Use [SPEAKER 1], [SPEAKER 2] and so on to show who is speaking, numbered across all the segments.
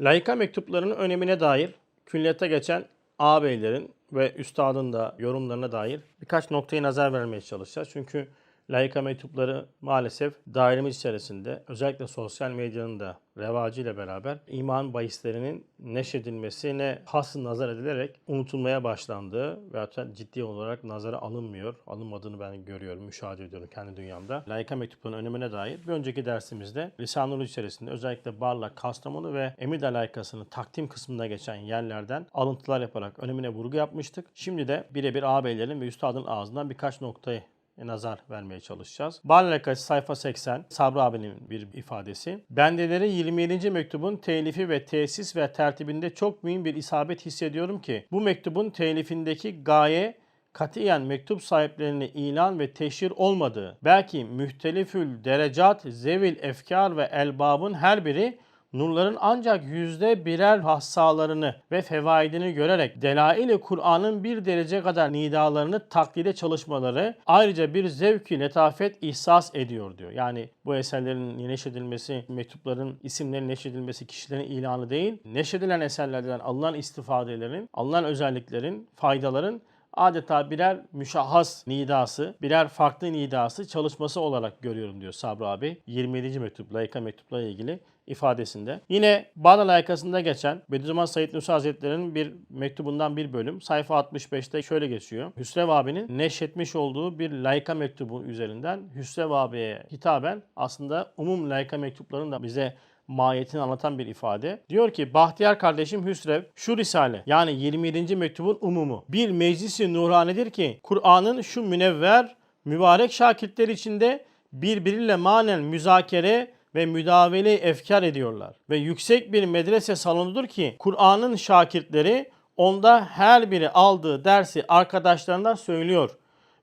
[SPEAKER 1] Layıka mektuplarının önemine dair külliyete geçen ağabeylerin ve üstadın da yorumlarına dair birkaç noktayı nazar vermeye çalışacağız. Çünkü layıka mektupları maalesef dairemiz içerisinde özellikle sosyal medyanın da revacıyla beraber iman bahislerinin neşredilmesine has nazar edilerek unutulmaya başlandığı ve hatta ciddi olarak nazara alınmıyor. Alınmadığını ben görüyorum, müşahede ediyorum kendi dünyamda. Layıka mektuplarının önemine dair bir önceki dersimizde Lisanur içerisinde özellikle Barla, Kastamonu ve Emirdağ layıkasının takdim kısmında geçen yerlerden alıntılar yaparak önemine vurgu yapmıştık. Şimdi de birebir ağabeylerin ve üstadın ağzından birkaç noktayı nazar vermeye çalışacağız. Barlakası sayfa 80 Sabri abinin bir ifadesi. Bendeleri 27. mektubun telifi ve tesis ve tertibinde çok mühim bir isabet hissediyorum ki bu mektubun telifindeki gaye katiyen mektup sahiplerine ilan ve teşhir olmadığı, belki mühtelifül derecat, zevil efkar ve elbabın her biri nurların ancak yüzde birer hassalarını ve fevaidini görerek delail-i Kur'an'ın bir derece kadar nidalarını taklide çalışmaları ayrıca bir zevki letafet ihsas ediyor diyor. Yani bu eserlerin neşredilmesi, mektupların isimlerinin neşredilmesi kişilerin ilanı değil, neşredilen eserlerden alınan istifadelerin, alınan özelliklerin, faydaların adeta birer müşahhas nidası, birer farklı nidası çalışması olarak görüyorum diyor Sabri abi. 27. mektup, layıka mektupla ilgili ifadesinde. Yine Bağda layıkasında geçen Bediüzzaman Said Nursi Hazretleri'nin bir mektubundan bir bölüm. Sayfa 65'te şöyle geçiyor. Hüsrev abinin neşretmiş olduğu bir layıka mektubu üzerinden Hüsrev abiye hitaben aslında umum layıka mektuplarının da bize mahiyetini anlatan bir ifade. Diyor ki Bahtiyar kardeşim Hüsrev şu risale yani 27. mektubun umumu bir meclisi nurhanedir ki Kur'an'ın şu münevver mübarek şakirtler içinde birbiriyle manen müzakere ve müdavele efkar ediyorlar. Ve yüksek bir medrese salonudur ki Kur'an'ın şakirtleri onda her biri aldığı dersi arkadaşlarına söylüyor.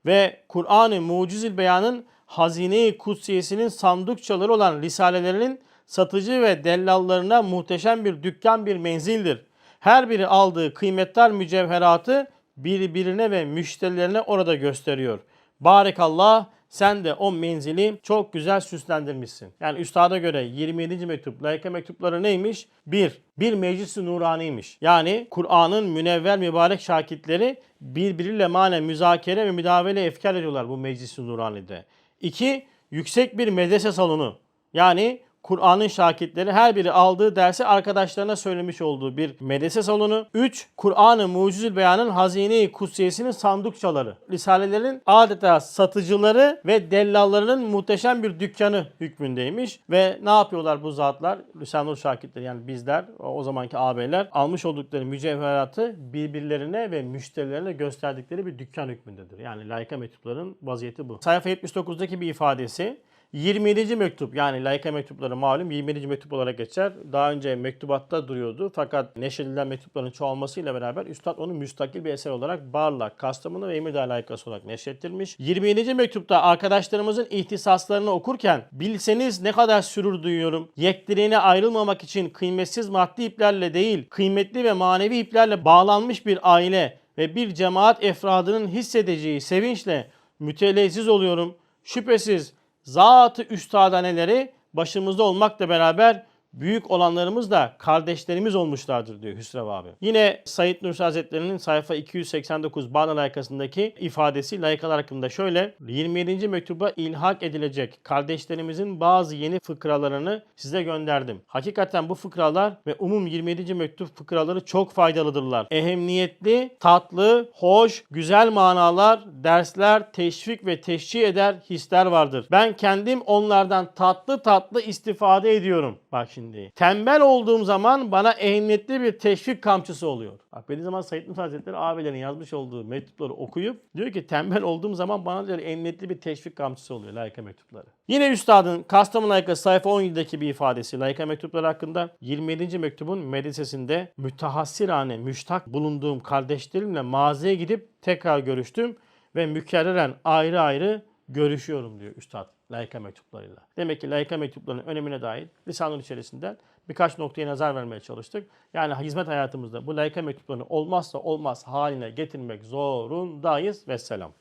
[SPEAKER 1] Ve Kur'an-ı Mucizül Beyan'ın hazine-i kutsiyesinin sandukçaları olan risalelerinin satıcı ve dellallarına muhteşem bir dükkan bir menzildir. Her biri aldığı kıymetler mücevheratı birbirine ve müşterilerine orada gösteriyor. Barekallah sen de o menzili çok güzel süslendirmişsin. Yani üstada göre 27. mektup, layıka mektupları neymiş? Bir, bir meclis-i nuraniymiş. Yani Kur'an'ın münevver mübarek şakitleri birbiriyle manen müzakere ve müdavele efkar ediyorlar bu meclis-i nuranide. İki, yüksek bir medrese salonu. Yani Kur'an'ın şakitleri her biri aldığı dersi arkadaşlarına söylemiş olduğu bir medrese salonu. 3. Kur'an-ı Mucizül Beyan'ın hazine-i kutsiyesinin sandukçaları. Risalelerin adeta satıcıları ve dellallarının muhteşem bir dükkanı hükmündeymiş. Ve ne yapıyorlar bu zatlar? Lisanur şakitleri yani bizler, o zamanki ağabeyler almış oldukları mücevheratı birbirlerine ve müşterilerine gösterdikleri bir dükkan hükmündedir. Yani layıka mektupların vaziyeti bu. Sayfa 79'daki bir ifadesi 27. mektup yani layıka mektupları malum 27. mektup olarak geçer. Daha önce mektubatta duruyordu fakat neşredilen mektupların çoğalmasıyla beraber Üstad onu müstakil bir eser olarak Barla, Kastamonu ve Emirdağ layıkası olarak neşrettirmiş. 27. mektupta arkadaşlarımızın ihtisaslarını okurken bilseniz ne kadar sürür duyuyorum. Yektirine ayrılmamak için kıymetsiz maddi iplerle değil kıymetli ve manevi iplerle bağlanmış bir aile ve bir cemaat efradının hissedeceği sevinçle mütelezziz oluyorum. Şüphesiz zatı üstadaneleri başımızda olmakla beraber büyük olanlarımız da kardeşlerimiz olmuşlardır diyor Hüsrev abi. Yine Said Nursi Hazretleri'nin sayfa 289 Bağdat layıkasındaki ifadesi layıkalar hakkında şöyle. 27. mektuba ilhak edilecek kardeşlerimizin bazı yeni fıkralarını size gönderdim. Hakikaten bu fıkralar ve umum 27. mektup fıkraları çok faydalıdırlar. Ehemmiyetli, tatlı, hoş, güzel manalar, dersler, teşvik ve teşcih eder hisler vardır. Ben kendim onlardan tatlı tatlı istifade ediyorum. Bak şimdi. Tembel olduğum zaman bana ehemmiyetli bir teşvik kamçısı oluyor. Bak benim zaman Said Nursi Hazretleri abilerin yazmış olduğu mektupları okuyup diyor ki tembel olduğum zaman bana diyor ehemmiyetli bir teşvik kamçısı oluyor layıka mektupları. Yine üstadın Kastamonu layıkası sayfa 17'deki bir ifadesi layıka mektupları hakkında 27. mektubun medresesinde mütehassirane müştak bulunduğum kardeşlerimle mağazaya gidip tekrar görüştüm ve mükerreren ayrı ayrı görüşüyorum diyor üstad layıka mektuplarıyla. Demek ki layıka mektuplarının önemine dair lisanın içerisinden birkaç noktaya nazar vermeye çalıştık. Yani hizmet hayatımızda bu layıka mektuplarını olmazsa olmaz haline getirmek zorundayız. Vesselam.